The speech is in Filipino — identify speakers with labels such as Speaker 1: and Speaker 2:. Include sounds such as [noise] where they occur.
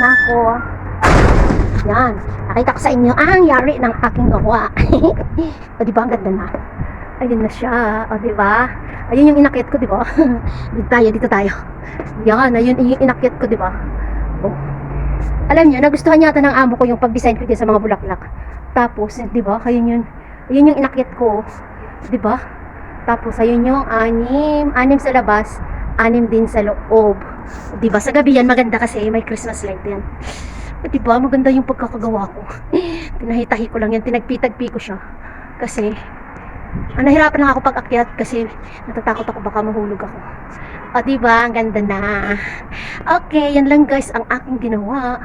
Speaker 1: na ako. Yan. Nakita ko sa inyo ang yari ng aking gawa. [laughs] o, di ba? Ang ganda na. Ayun na siya. O, di ba? Ayun yung inakit ko, di ba? [laughs] dito tayo, dito tayo. Yan, ayun yung inakit ko, di ba? Oh. Alam niyo, nagustuhan yata ng amo ko yung pag-design ko sa mga bulaklak. Tapos, di ba? Ayun yun. Ayun yung inakit ko. Di ba? Tapos, ayun yung anim. Anim sa labas. Anim din sa loob. Di ba? Sa gabi yan, maganda kasi. May Christmas light yan. Di ba? Maganda yung pagkakagawa ko. [laughs] Tinahitahi ko lang yan. Tinagpi-tagpi ko siya. Kasi, ah, nahirapan lang ako pag-akyat kasi natatakot ako baka mahulog ako. O, di ba? Ang ganda na. Okay, yan lang guys ang aking ginawa.